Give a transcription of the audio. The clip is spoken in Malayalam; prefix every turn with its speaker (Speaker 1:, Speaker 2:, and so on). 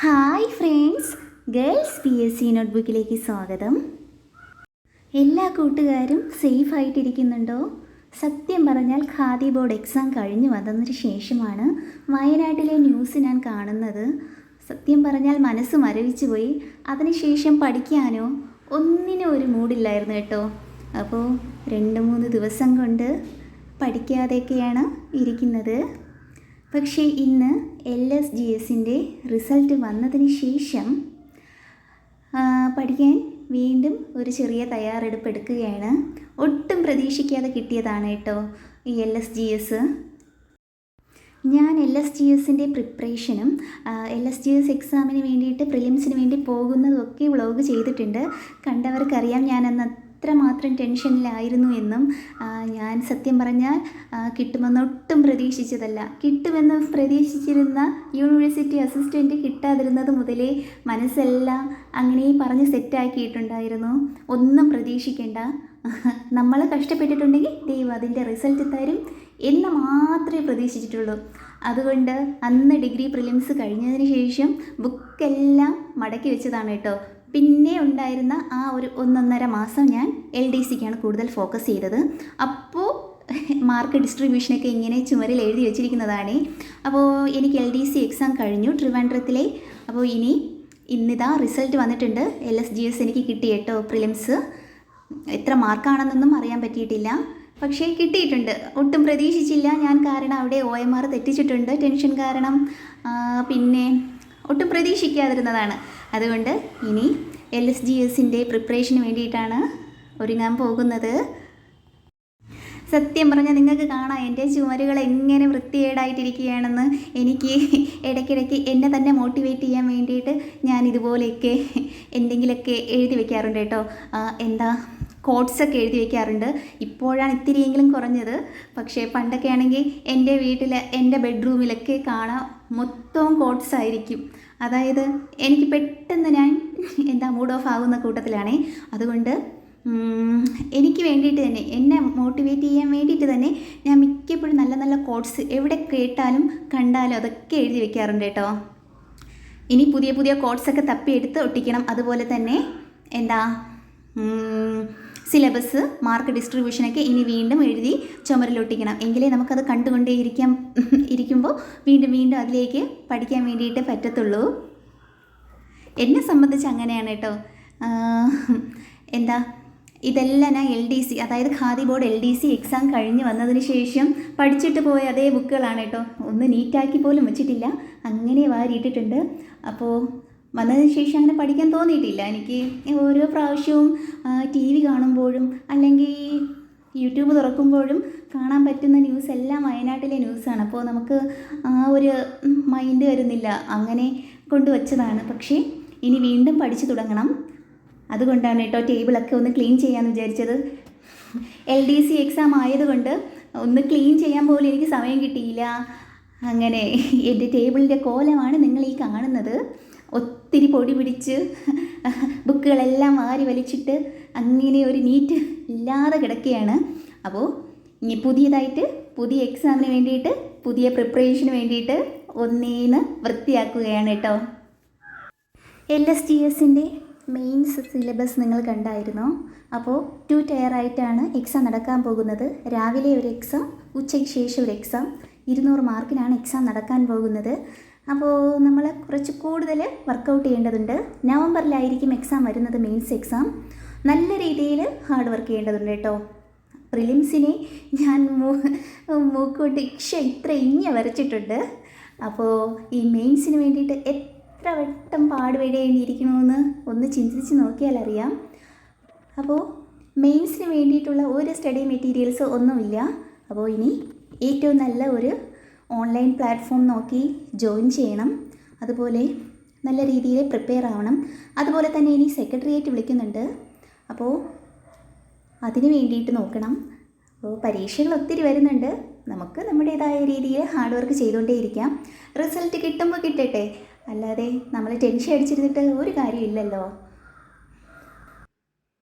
Speaker 1: Hi friends girls P S C നോട്ട്ബുക്കിലേക്ക് സ്വാഗതം. എല്ലാ കൂട്ടുകാരും സേഫ് ആയിട്ടിരിക്കുന്നുണ്ടോ? സത്യം പറഞ്ഞാൽ ഖാദി ബോർഡ് എക്സാം കഴിഞ്ഞു വന്നതിന് ശേഷമാണ് വയനാട്ടിലെ ന്യൂസ് ഞാൻ കാണുന്നത്. സത്യം പറഞ്ഞാൽ മനസ്സ് മരവിച്ചു പോയി. അതിനുശേഷം പഠിക്കാനോ ഒന്നിനും ഒരു മൂഡില്ലായിരുന്നു കേട്ടോ. അപ്പോൾ രണ്ട് മൂന്ന് ദിവസം കൊണ്ട് പഠിക്കാതെയൊക്കെയാണ് ഇരിക്കുന്നത്. പക്ഷേ ഇന്ന് എൽ എസ് ജി എസിന്റെ റിസൾട്ട് വന്നതിന് ശേഷം പഠിക്കാൻ വീണ്ടും ഒരു ചെറിയ തയ്യാറെടുപ്പ് എടുക്കുകയാണ് ഒട്ടും പ്രതീക്ഷിക്കാതെ കിട്ടിയതാണ് കേട്ടോ ഈ എൽ എസ് ജി എസ് ഞാൻ എൽ എസ് ജി എസിന്റെ പ്രിപ്പറേഷനും എൽ എസ് ജി എസ് എക്സാമിന് വേണ്ടിയിട്ട് പ്രിലിംസിന് വേണ്ടി പോകുന്നതും ഒക്കെ വ്ളോഗ് ചെയ്തിട്ടുണ്ട്. കണ്ടവർക്കറിയാം ഞാൻ അത്രമാത്രം ടെൻഷനിലായിരുന്നു എന്നും ഞാൻ സത്യം പറഞ്ഞാൽ കിട്ടുമെന്ന് ഒട്ടും പ്രതീക്ഷിച്ചതല്ല. കിട്ടുമെന്ന് പ്രതീക്ഷിച്ചിരുന്ന യൂണിവേഴ്സിറ്റി അസിസ്റ്റന്റ് കിട്ടാതിരുന്നത് മുതലേ മനസ്സെല്ലാം അങ്ങനെ പറഞ്ഞ് സെറ്റാക്കിയിട്ടുണ്ടായിരുന്നു. ഒന്നും പ്രതീക്ഷിക്കേണ്ട. നമ്മൾ കഷ്ടപ്പെട്ടിട്ടുണ്ടെങ്കിൽ ദൈവം അതിന്റെ റിസൾട്ട് തരും എന്ന് മാത്രമേ പ്രതീക്ഷിച്ചിട്ടുള്ളൂ. അതുകൊണ്ട് അന്ന് ഡിഗ്രി പ്രിലിംസ് കഴിഞ്ഞതിന് ശേഷം ബുക്കെല്ലാം മടക്കി വെച്ചതാണ് കേട്ടോ. പിന്നെ ഉണ്ടായിരുന്ന ആ ഒരു ഒന്നൊന്നര മാസം ഞാൻ എൽ ഡി സിക്കാണ് കൂടുതൽ ഫോക്കസ് ചെയ്തത്. അപ്പോൾ മാർക്ക് ഡിസ്ട്രിബ്യൂഷനൊക്കെ ഇങ്ങനെ ചുമരിൽ എഴുതി വെച്ചിരിക്കുന്നതാണ്. അപ്പോൾ എനിക്ക് എൽ ഡി സി എക്സാം കഴിഞ്ഞു. ട്രിവാൻഡ്രത്തിലെ അപ്പോൾ ഇനി ഇന്നിതാ റിസൾട്ട് വന്നിട്ടുണ്ട്. എൽ എസ് ജി എസ് എനിക്ക് കിട്ടി കേട്ടോ പ്രിലിംസ് എത്ര മാർക്കാണെന്നൊന്നും അറിയാൻ പറ്റിയിട്ടില്ല. പക്ഷേ കിട്ടിയിട്ടുണ്ട്. ഒട്ടും പ്രതീക്ഷിച്ചില്ല. ഞാൻ കാരണം അവിടെ ഒ എം ആർ തെറ്റിച്ചിട്ടുണ്ട്. ടെൻഷൻ കാരണം. പിന്നെ ഒട്ടും പ്രതീക്ഷിക്കാതിരുന്നതാണ്. അതുകൊണ്ട് ഇനി എൽ എസ് ജി എസിന്റെ പ്രിപ്പറേഷന് വേണ്ടിയിട്ടാണ് ഒരുങ്ങാൻ പോകുന്നത്. സത്യം പറഞ്ഞാൽ നിങ്ങൾക്ക് കാണാം എന്റെ ചുമരുകൾ എങ്ങനെ വൃത്തികേടായിട്ടിരിക്കുകയാണെന്ന് എനിക്ക് ഇടയ്ക്കിടയ്ക്ക് എന്നെ തന്നെ മോട്ടിവേറ്റ് ചെയ്യാൻ വേണ്ടിയിട്ട് ഞാൻ ഇതുപോലെയൊക്കെ എന്തെങ്കിലുമൊക്കെ എഴുതി വെക്കാറുണ്ട് കേട്ടോ. എന്താ കോട്ട്സൊക്കെ എഴുതി വെക്കാറുണ്ട്. ഇപ്പോഴാണ് ഇത്തിരിയെങ്കിലും കുറഞ്ഞത്. പക്ഷേ പണ്ടൊക്കെ ആണെങ്കിൽ എന്റെ വീട്ടിൽ എന്റെ ബെഡ്റൂമിലൊക്കെ കാണാം മൊത്തവും കോട്ട്സ് ആയിരിക്കും. അതായത് എനിക്ക് പെട്ടെന്ന് ഞാൻ എന്താ മൂഡ് ഓഫ് ആകുന്ന കൂട്ടത്തിലാണേ. അതുകൊണ്ട് എനിക്ക് വേണ്ടിയിട്ട് തന്നെ എന്നെ മോട്ടിവേറ്റ് ചെയ്യാൻ വേണ്ടിയിട്ട് തന്നെ ഞാൻ മിക്കപ്പോഴും നല്ല നല്ല കോഡ്സ് എവിടെ കേട്ടാലും കണ്ടാലും അതൊക്കെ എഴുതി വെക്കാറുണ്ട് കേട്ടോ. ഇനി പുതിയ പുതിയ കോഡ്സൊക്കെ തപ്പിയെടുത്ത് ഒട്ടിക്കണം. അതുപോലെ തന്നെ എന്താ സിലബസ് മാർക്ക് ഡിസ്ട്രിബ്യൂഷനൊക്കെ ഇനി വീണ്ടും എഴുതി ചുമരിലൊട്ടിക്കണം. എങ്കിലേ നമുക്കത് കണ്ടുകൊണ്ടേ ഇരിക്കാൻ ഇരിക്കുമ്പോൾ വീണ്ടും വീണ്ടും അതിലേക്ക് പഠിക്കാൻ വേണ്ടിയിട്ട് പറ്റത്തുള്ളൂ. എന്നെ സംബന്ധിച്ച് അങ്ങനെയാണ് കേട്ടോ. എന്താ? ഇതെല്ലാം ഞാൻ എൽ ഡി സി അതായത് Khadi board L D C exam കഴിഞ്ഞ് വന്നതിന് ശേഷം പഠിച്ചിട്ട് പോയ അതേ ബുക്കുകളാണ് കേട്ടോ. ഒന്ന് നീറ്റാക്കി പോലും വെച്ചിട്ടില്ല. അങ്ങനെ വാരിയിട്ടിട്ടുണ്ട്. അപ്പോൾ വന്നതിന് ശേഷം അങ്ങനെ പഠിക്കാൻ തോന്നിയിട്ടില്ല. എനിക്ക് ഓരോ പ്രാവശ്യവും ടി വി കാണുമ്പോഴും അല്ലെങ്കിൽ യൂട്യൂബ് തുറക്കുമ്പോഴും കാണാൻ പറ്റുന്ന ന്യൂസ് എല്ലാം വയനാട്ടിലെ ന്യൂസാണ്. അപ്പോൾ നമുക്ക് ആ ഒരു മൈൻഡ് വരുന്നില്ല. അങ്ങനെ കൊണ്ടുവച്ചതാണ് പക്ഷേ ഇനി വീണ്ടും പഠിച്ചു തുടങ്ങണം. അതുകൊണ്ടാണ് കേട്ടോ ടേബിളൊക്കെ ഒന്ന് ക്ലീൻ ചെയ്യാമെന്ന് വിചാരിച്ചത്. എൽ ഡി സി എക്സാം ആയതുകൊണ്ട് ഒന്ന് ക്ലീൻ ചെയ്യാൻ പോലും എനിക്ക് സമയം കിട്ടിയില്ല. അങ്ങനെ എന്റെ ടേബിളിന്റെ കോലമാണ് നിങ്ങൾ ഈ കാണുന്നത്. ഒത്തിരി പൊടി പിടിച്ച് ബുക്കുകളെല്ലാം വാരി വലിച്ചിട്ട് അങ്ങനെ ഒരു നീറ്റ് ഇല്ലാതെ കിടക്കുകയാണ്. അപ്പോൾ ഇനി പുതിയതായിട്ട് പുതിയ എക്സാമിന് വേണ്ടിയിട്ട് പുതിയ പ്രിപ്പറേഷന് വേണ്ടിയിട്ട് ഒന്നേന്ന് വൃത്തിയാക്കുകയാണ് കേട്ടോ. എൽ എസ് ടി എസിന്റെ മെയിൻസ് സിലബസ് നിങ്ങൾ കണ്ടായിരുന്നോ? അപ്പോൾ ടു ടയർ ആയിട്ടാണ് എക്സാം നടക്കാൻ പോകുന്നത്. രാവിലെ ഒരു എക്സാം ഉച്ചയ്ക്ക് ശേഷം ഒരു എക്സാം ഇരുന്നൂറ് മാർക്കിനാണ് എക്സാം നടക്കാൻ പോകുന്നത്. അപ്പോൾ നമ്മൾ കുറച്ച് കൂടുതൽ വർക്കൗട്ട് ചെയ്യേണ്ടതുണ്ട്. നവംബറിലായിരിക്കും എക്സാം വരുന്നത് മെയിൻസ് എക്സാം നല്ല രീതിയിൽ ഹാർഡ് വർക്ക് ചെയ്യേണ്ടതുണ്ട് കേട്ടോ. പ്രിലിംസിനെ ഞാൻ മൂക്കോട്ട് ഇക്ഷ ഇത്ര ഇഞ്ഞ വരച്ചിട്ടുണ്ട്. അപ്പോൾ ഈ മെയിൻസിന് വേണ്ടിയിട്ട് എത്ര വട്ടം പാടുപെടേണ്ടിയിരിക്കണമെന്ന് ഒന്ന് ചിന്തിച്ച് നോക്കിയാൽ അറിയാം. അപ്പോൾ മെയിൻസിന് വേണ്ടിയിട്ടുള്ള ഒരു സ്റ്റഡി മെറ്റീരിയൽസ് ഒന്നുമില്ല. അപ്പോൾ ഇനി ഏറ്റവും നല്ല ഒരു ഓൺലൈൻ പ്ലാറ്റ്ഫോം നോക്കി ജോയിൻ ചെയ്യണം. അതുപോലെ നല്ല രീതിയിൽ പ്രിപ്പയർ ആവണം. അതുപോലെ തന്നെ ഇനി സെക്രട്ടറിയേറ്റ് വിളിക്കുന്നുണ്ട്. അപ്പോൾ അതിന് വേണ്ടിയിട്ട് നോക്കണം. അപ്പോൾ പരീക്ഷകൾ ഒത്തിരി വരുന്നുണ്ട്. നമുക്ക് നമ്മുടേതായ രീതിയിൽ ഹാർഡ് വർക്ക് ചെയ്തുകൊണ്ടേയിരിക്കാം റിസൾട്ട് കിട്ടുമ്പോൾ കിട്ടട്ടെ. അല്ലാതെ നമ്മൾ ടെൻഷൻ അടിച്ചിരുന്നിട്ട് ഒരു കാര്യമില്ലല്ലോ.